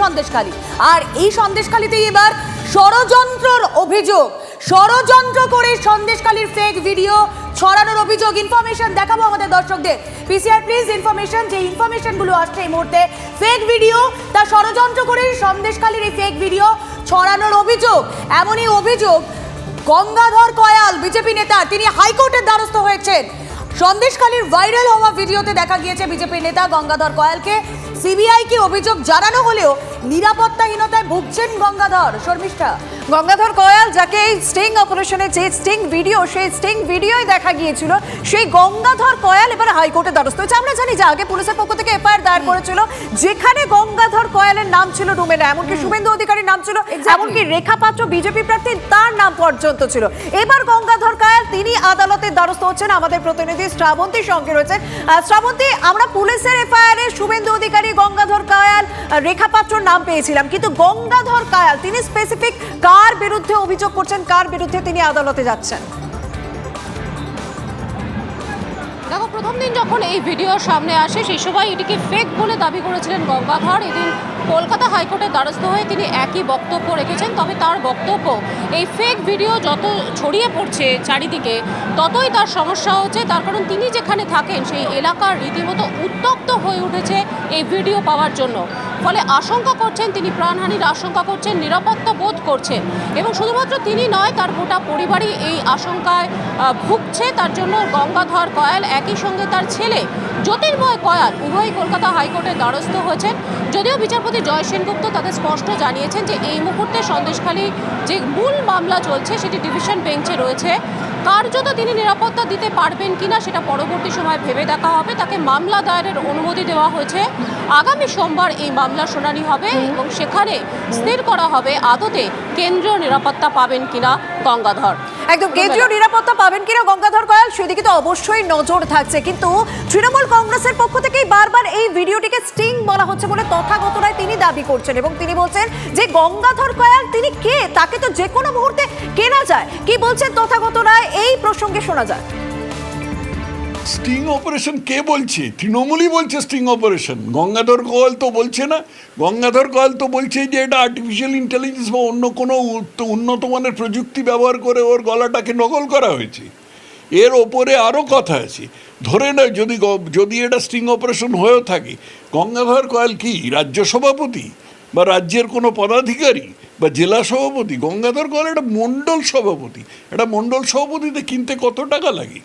সন্দেশখালী। আর এই সন্দেশখালীতেই এবার ষড়যন্ত্রর অভিযোগ। ষড়যন্ত্র করে সন্দেশখালীর ফেক ভিডিও ছড়ানোর অভিযোগ। ইনফরমেশন দেখাবো আমাদের দর্শকদের। পিসিআর প্লিজ ইনফরমেশন যে ইনফরমেশনগুলো আসছে এই মুহূর্তে ফেক ভিডিও তা ষড়যন্ত্র করে সন্দেশখালীর এই ফেক ভিডিও ছড়ানোর অভিযোগ। এমনই অভিযোগ গঙ্গাধর কয়াল, বিজেপি নেতা, তিনি হাইকোর্টের দ্বারস্থ হয়েছেন। সন্দেশখালীর ভাইরাল হওয়া ভিডিওতে দেখা গিয়েছে বিজেপি নেতা গঙ্গাধর কয়ালকে। সিবিআইকে অভিযোগ জানানো হলেও নিরাপত্তাহীনতায় ভুগছেন গঙ্গাধর। শর্মিষ্ঠা। গঙ্গাধর কয়াল যাকে এই স্টিং অপারেশনে যে স্টিং ভিডিও সেই স্টিং ভিডিওই দেখা গিয়েছিল। সেই গঙ্গাধর কয়াল এবার হাইকোর্টে দ্বারস্থ হয়েছে। আমরা জানি যে আগে পুলিশের পক্ষ থেকে এফআইআর দায়ের করেছিল। যেখানে গঙ্গাধর কয়ালের নাম ছিল রুমেনা এমনকি শুভেন্দু অধিকারীর নাম ছিল. এমনকি রেখা পাত্র বিজেপি প্রার্থী তার নাম পর্যন্ত ছিল। এবার গঙ্গাধর কয়াল তিনি আদালতের দ্বারস্থ হচ্ছেন আমাদের প্রতিনিধি শ্রাবন্তী সঙ্গে রয়েছেন। শ্রাবন্তী, আমরা পুলিশের এফআইআর এ শুভেন্দু অধিকারী গঙ্গাধর কায়াল রেখা পাত্রর নাম পেয়েছিলাম। কিন্তু গঙ্গাধর কায়াল, তিনি স্পেসিফিক কার বিরুদ্ধে অভিযোগ করছেন? কার বিরুদ্ধে তিনি আদালতে যাচ্ছেন? দেখো, প্রথম দিন যখন এই ভিডিও সামনে আসে, সেই সময় এটিকে ফেক বলে দাবি করেছিলেন গঙ্গাধর। এদিন কলকাতা হাইকোর্টের দ্বারস্থ হয়ে তিনি একই বক্তব্য রেখেছেন, তবে তার বক্তব্য, এই ফেক ভিডিও যত ছড়িয়ে পড়ছে চারিদিকে, ততই তার সমস্যা হচ্ছে। তার কারণ তিনি যেখানে থাকেন, সেই এলাকার রীতিমতো উত্তপ্ত হয়ে উঠেছে এই ভিডিও পাওয়ার জন্য। ফলে আশঙ্কা করছেন তিনি, প্রাণহানির আশঙ্কা করছেন, নিরাপত্তা বোধ করছেন। এবং শুধুমাত্র তিনি নয়, তার গোটা পরিবারই এই আশঙ্কায় ভুগছে। তার জন্য গঙ্গাধর কয়াল, একই সঙ্গে তার ছেলে, জ্যোতির্ময় কয়াল, উভয়ই কলকাতা হাইকোর্টের দ্বারস্থ হয়েছেন। যদিও বিচারপতি জয় সেনগুপ্ত তাদের স্পষ্ট জানিয়েছেন যে এই মুহূর্তে সন্দেশখালী যে মূল মামলা চলছে, সেটি ডিভিশন বেঞ্চে রয়েছে। কার্যত তিনি নিরাপত্তা দিতে পারবেন কিনা সেটা পরবর্তী সময় ভেবে দেখা হবে। তাকে মামলা দায়েরের অনুমতি দেওয়া হয়েছে। আগামী সোমবার এই মামলা শুনানি হবে এবং সেখানে স্থির করা হবে আদতে কেন্দ্রীয় নিরাপত্তা পাবেন কিনা গঙ্গাধর। একদম কেন্দ্রীয় নিরাপত্তা পাবেন কিনা গঙ্গাধর কয়াল, সেদিকে তো অবশ্যই নজর থাকছে। কিন্তু তৃণমূল কংগ্রেসের পক্ষ থেকেই বারবার এই ভিডিওটিকে স্টিং বলা হচ্ছে বলে তথাগত রায় তিনি দাবি করছেন এবং তিনি বলছেন যে গঙ্গাধর কয়াল, তিনি কে? তাকে তো যে কোনো মুহূর্তে কেনা যায়। কি বলছেন তথাগত রায় এই প্রসঙ্গে শোনা যায় স্টিং অপারেশন কে বলছে? তৃণমূলই বলছে স্টিং অপারেশন। গঙ্গাধর কয়াল তো বলছে না। গঙ্গাধর কয়াল তো বলছে যে এটা আর্টিফিশিয়াল ইন্টেলিজেন্স বা অন্য কোনো উন্নত মানের প্রযুক্তি ব্যবহার করে ওর গলাটাকে নকল করা হয়েছে। এর ওপরে আরও কথা আছে। ধরে নয় যদি যদি এটা স্টিং অপারেশন হয়েও থাকে, গঙ্গাধর কয়াল কি রাজ্য সভাপতি বা রাজ্যের কোনো পদাধিকারী বা জেলা সভাপতি? গঙ্গাধর কয়াল একটা মণ্ডল সভাপতি। একটা মণ্ডল সভাপতিতে কিনতে কত টাকা লাগে?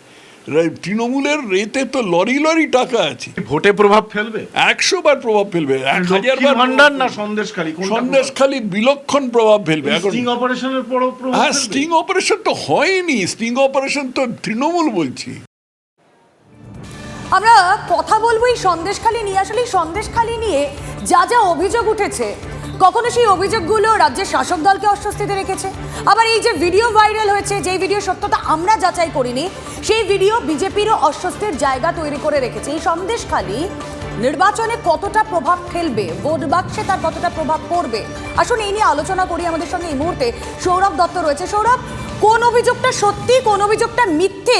তৃণমূলের রেতে তো লরি লরি টাকা আছে। ভোটে প্রভাব ফেলবে? একশো বার প্রভাব ফেলবে এক হাজার বার ভান্ডার না। সন্দেশখালী? সন্দেশখালী বিলক্ষণ প্রভাব ফেলবে? স্টিং অপারেশনের পরও প্রভাব হ্যাঁ স্টিং অপারেশন তো হয়নি স্টিং অপারেশন তো তৃণমূল বলছি। আমরা কথা বলব এই সন্দেশখালী নিয়ে আসলে সন্দেশখালী নিয়ে যা যা অভিযোগ উঠেছে। কখনো সেই অভিযোগগুলো রাজ্যের শাসক দলকে অস্বস্তিতে রেখেছে? আবার এই যে ভিডিও ভাইরাল হয়েছে, যেই ভিডিও সত্যতা আমরা যাচাই করিনি, সেই ভিডিও বিজেপিরও অস্বস্তির জায়গা তৈরি করে রেখেছে। এই সন্দেশখালী নির্বাচনে কতটা প্রভাব ফেলবে, ভোট বাক্সে তার কতটা প্রভাব পড়বে? আসুন এই নিয়ে আলোচনা করি আমাদের সঙ্গে এই মুহূর্তে। সৌরভ দত্ত রয়েছে। সৌরভ, কোন অভিযোগটা সত্যি, কোন অভিযোগটা মিথ্যে,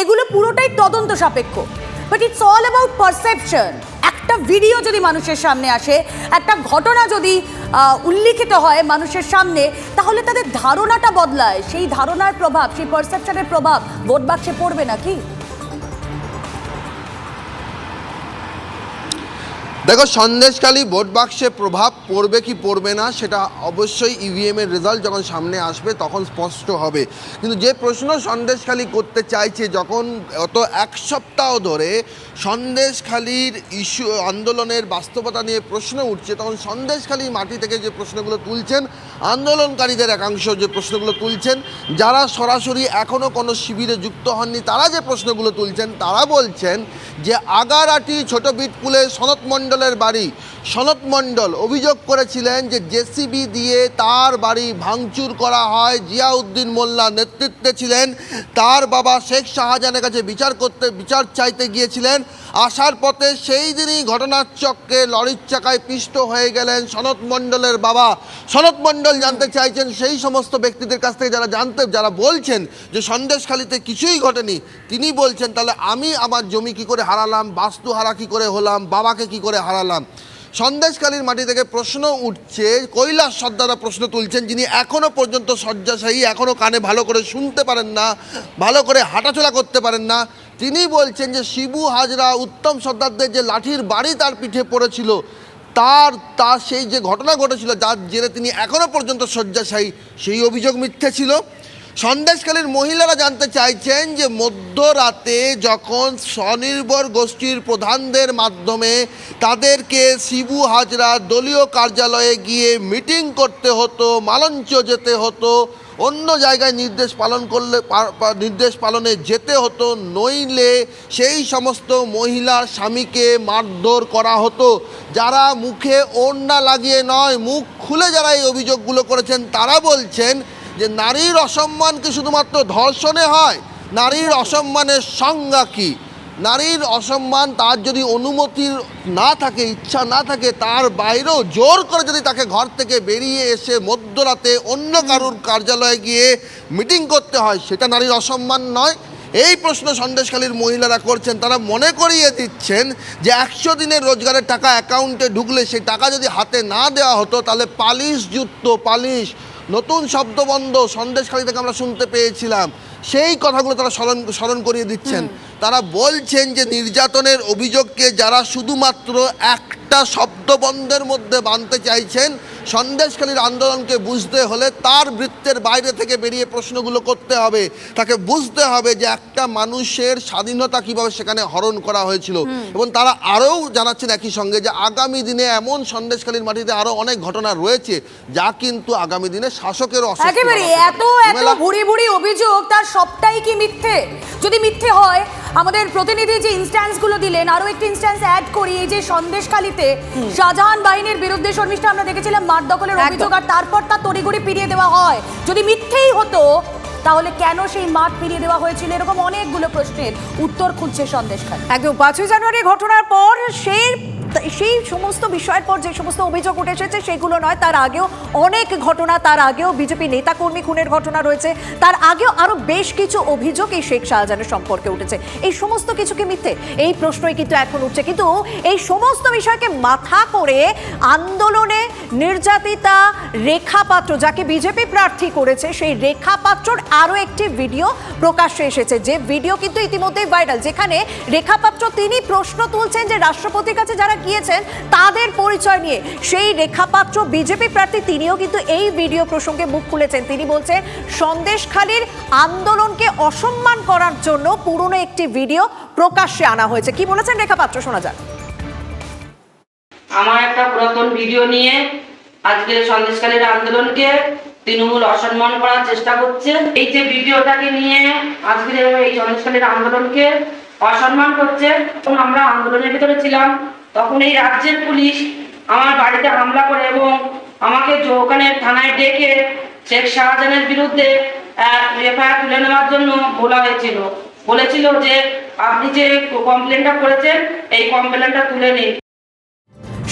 এগুলো পুরোটাই তদন্ত সাপেক্ষ। But it's all about perception একটা ভিডিও যদি মানুষের সামনে আসে, একটা ঘটনা যদি উল্লিখিত হয় মানুষের সামনে, তাহলে তাদের ধারণাটা বদলায়। সেই ধারণার প্রভাব, সেই পারসেপশনের প্রভাব ভোট বাক্সে পড়বে নাকি? দেখো সন্দেশকালী ভোট বাক্সে প্রভাব পড়বে কি পড়বে না, সেটা অবশ্যই ইভিএমের রেজাল্ট যখন সামনে আসবে তখন স্পষ্ট হবে। কিন্তু যে প্রশ্ন সন্দেশখালী করতে চাইছে, যখন অত এক সপ্তাহ ধরে সন্দেশখালীর ইস্যু, আন্দোলনের বাস্তবতা নিয়ে প্রশ্ন উঠছে, তখন সন্দেশখালী মাটি থেকে যে প্রশ্নগুলো তুলছেন আন্দোলনকারীদের একাংশ যে প্রশ্নগুলো তুলছেন, যারা সরাসরি এখনও কোনো শিবিরে যুক্ত হননি, তারা যে প্রশ্নগুলো তুলছেন, তারা বলছেন যে আগারাটি ছোট বিটকুলে সনত মণ্ডলের বাড়ি। সনত মণ্ডল অভিযোগ করেছিলেন যে জেসিবি দিয়ে তার বাড়ি ভাঙচুর করা হয়, জিয়াউদ্দিন মোল্লা নেতৃত্বে ছিলেন, তার বাবা শেখ শাহজাহানের কাছে বিচার করতে, বিচার চাইতে গিয়েছিলেন। আসার পথে সেই দিনই ঘটনার চক্রে লরির চাকায় পিষ্ট হয়ে গেলেন সনত মণ্ডলের বাবা। সনত মণ্ডল জানতে চাইছেন, সেই সমস্ত ব্যক্তিদের কাছ থেকে যারা জানতে, যারা বলছেন যে সন্দেশখালিতে কিছুই ঘটেনি, তিনি বলছেন, তাহলে আমি আমার জমি কি করে হারালাম? বাস্তু হারা কি করে হলাম? বাবাকে কি করে হারালাম? সন্দেশকালীর মাটি থেকে প্রশ্ন উঠছে, কৈলাস সর্দারা প্রশ্ন তুলছেন, যিনি এখনও পর্যন্ত শয্যাশায়ী, এখনও কানে ভালো করে শুনতে পারেন না, ভালো করে হাঁটাচলা করতে পারেন না, তিনি বলছেন যে শিবু হাজরা উত্তম সর্দারদের যে লাঠির বাড়ি তার পিঠে পড়েছিল তার তার সেই যে ঘটনা ঘটেছিল, যার জেরে তিনি এখনও পর্যন্ত শয্যাশায়ী, সেই অভিযোগ মিথ্যে ছিল। সন্দেশকালীর মহিলারা জানতে চাইছেন যে মধ্যরাতে যখন স্বনির্ভর গোষ্ঠীর প্রধানদের মাধ্যমে তাদেরকে শিবু হাজরা দলীয় কার্যালয়ে গিয়ে মিটিং করতে হতো, মালঞ্চ যেতে হতো, অন্য জায়গায় নির্দেশ পালন করলে নির্দেশ পালনে যেতে হতো, নইলে সেই সমস্ত মহিলার স্বামীকে মারধর করা হতো। যারা মুখে ওড়না লাগিয়ে নয়, মুখ খুলে যারা এই অভিযোগগুলো করেছেন, তারা বলছেন যে নারীর অসম্মান কি শুধুমাত্র ধর্ষণে হয়? নারীর অসম্মানের সংজ্ঞা কী? নারীর অসম্মান তার যদি অনুমতির না থাকে, ইচ্ছা না থাকে, তার বাইরেও জোর করে যদি তাকে ঘর থেকে বেরিয়ে এসে মধ্যরাতে অন্য কারুর কার্যালয়ে গিয়ে মিটিং করতে হয়, সেটা নারীর অসম্মান নয়। এই প্রশ্ন সন্দেশখালীর মহিলারা করছেন। তারা মনে করিয়ে দিচ্ছেন যে একশো দিনের রোজগারের টাকা অ্যাকাউন্টে ঢুকলে সেই টাকা যদি হাতে না দেওয়া হতো, তাহলে পালিশ যুক্ত পালিশ নতুন শব্দবন্ধ সন্দেশখালি থেকে আমরা শুনতে পেয়েছিলাম। সেই কথাগুলো তারা স্মরণ স্মরণ করিয়ে দিচ্ছেন। তারা বলছেন যে নির্যাতনের অভিযোগকে যারা শুধুমাত্র একটা শব্দবন্ধের মধ্যে বানতে চাইছেন সন্দেশখালীর আন্দোলনকে বুঝতে হলে তার বৃত্তের বাইরে থেকে বেরিয়ে প্রশ্নগুলো করতে হবে। তাকে বুঝতে হবে যে একটা মানুষের স্বাধীনতা কীভাবে সেখানে হরণ করা হয়েছিল। এবং তারা আরও জানাচ্ছেন একই সঙ্গে যে আগামী দিনে এমন সন্দেশখালীর মাটিতে আরও অনেক ঘটনা রয়েছে যা কিন্তু আগামী দিনে শাসকের একেবারে এত। এত ভুড়ি অভিযোগ তার সবটাই কি মিথ্যে? যদি মিথ্যে হয় আমাদের প্রতিনিধি যে ইনস্ট্যান্সগুলো দিলেন আরও একটি ইনস্ট্যান্স অ্যাড করি এই যে সন্দেশখালিতে শাহজাহান বাহিনীর বিরুদ্ধে শর্মিষ্ঠা আমরা দেখেছিলাম মার দখলের অভিযোগ আর তারপর তার তড়িঘড়ি ফিরিয়ে দেওয়া হয়। যদি মিথ্যেই হতো তাহলে কেন সেই মাঠ ফিরিয়ে দেওয়া হয়েছিল? এরকম অনেকগুলো প্রশ্নের উত্তর খুঁজছে সন্দেশখালী। একদম। পাঁচই জানুয়ারি ঘটনার পর সেই সেই সমস্ত বিষয়ের পর যে সমস্ত অভিযোগ উঠে এসেছে সেগুলো নয়। তার আগেও অনেক ঘটনা তার আগেও বিজেপি নেতাকর্মী খুনের ঘটনা রয়েছে। তার আগেও আরও বেশ কিছু অভিযোগ এই শেখ শাহজাহানের সম্পর্কে উঠেছে। এই সমস্ত কিছু কি মিথ্যে? এই প্রশ্নই কিন্তু এখন উঠছে। কিন্তু এই সমস্ত বিষয়কে মাথা করে আন্দোলনে নির্যাতিতা রেখা পাত্র যাকে বিজেপি প্রার্থী করেছে, সেই রেখা পাত্রর আরও একটি ভিডিও প্রকাশ্যে এসেছে। যে ভিডিও কিন্তু ইতিমধ্যেই ভাইরাল, যেখানে রেখা পাত্র তিনি প্রশ্ন তুলছেন যে রাষ্ট্রপতির কাছে যারা গিয়েছেন, তাদের পরিচয় নিয়ে। সেই রেখা পাত্র বিজেপি প্রার্থী তিনিও কিন্তু এই ভিডিও প্রসঙ্গে মুখ খুলেছেন। তিনি বলছেন, সন্দেশখালীর আন্দোলনকে অসম্মান করার জন্য পুরনো একটি ভিডিও প্রকাশ্যে আনা হয়েছে। কি বলেছেন রেখা পাত্র শোনা যাক। আমার একটা পুরাতন ভিডিও নিয়ে আজকে সন্দেশকালীর আন্দোলনকে তৃণমূল অসম্মান করার চেষ্টা করছে। এই যে ভিডিওটাকে নিয়ে আজকের এই সন্দেশকালীর আন্দোলনকে অসম্মান করছে এবং আমরা আন্দোলনের ভিতরে ছিলাম, তখন এই রাজ্যের পুলিশ আমার বাড়িতে হামলা করে এবং আমাকে ওখানে থানায় ডেকে শেখ শাহজাহানের বিরুদ্ধে এফআইআর তুলে নেওয়ার জন্য বলা হয়েছিল। বলেছিল যে, আপনি যে কমপ্লেনটা করেছেন, এই কমপ্লেনটা তুলে নিন।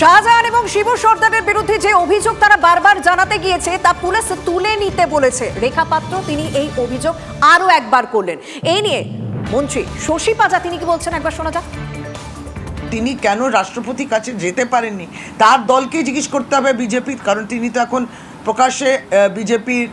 শাহজাহান এবং শিবু সর্দারের বিরুদ্ধে যে অভিযোগ তারা বারবার জানাতে গিয়েছে, তা পুলিশ তুলে নিতে বলেছে। রেখা পাত্র, তিনি এই অভিযোগ আরও একবার করলেন। এই নিয়ে মন্ত্রী শশী পাজা, তিনি কি বলছেন? একবার শোনা যাক। তিনি কেন রাষ্ট্রপতির কাছে যেতে পারেননি? তার দলকে জিজ্ঞেস করতে হবে বিজেপির, কারণ তিনি তো এখন প্রকাশ্যে বিজেপির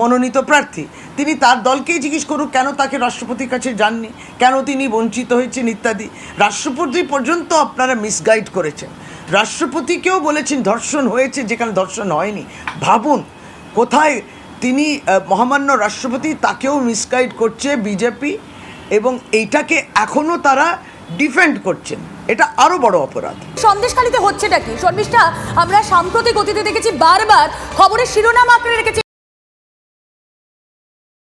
মনোনীত প্রার্থী। তিনি তার দলকেই জিজ্ঞেস করুক, কেন তাকে রাষ্ট্রপতির কাছে যাননি? কেন তিনি বঞ্চিত হয়েছেন, ইত্যাদি। রাষ্ট্রপতি পর্যন্ত আপনারা মিসগাইড করেছেন। রাষ্ট্রপতিকেও বলেছেন, ধর্ষণ হয়েছে, যেখানে ধর্ষণ হয়নি। ভাবুন, কোথায় তিনি মহামান্য রাষ্ট্রপতি তাকেও মিসগাইড করছে বিজেপি এবং এইটাকে এখনও তারা ডিফেন্ড করছেন। এটা আরও বড় অপরাধ। সন্দেশখালিতে হচ্ছেটা কি? শর্মিষ্ঠা, আমরা সাম্প্রতিক অতীতে দেখেছি বারবার খবরের শিরোনাম আঁকড়ে রেখেছি।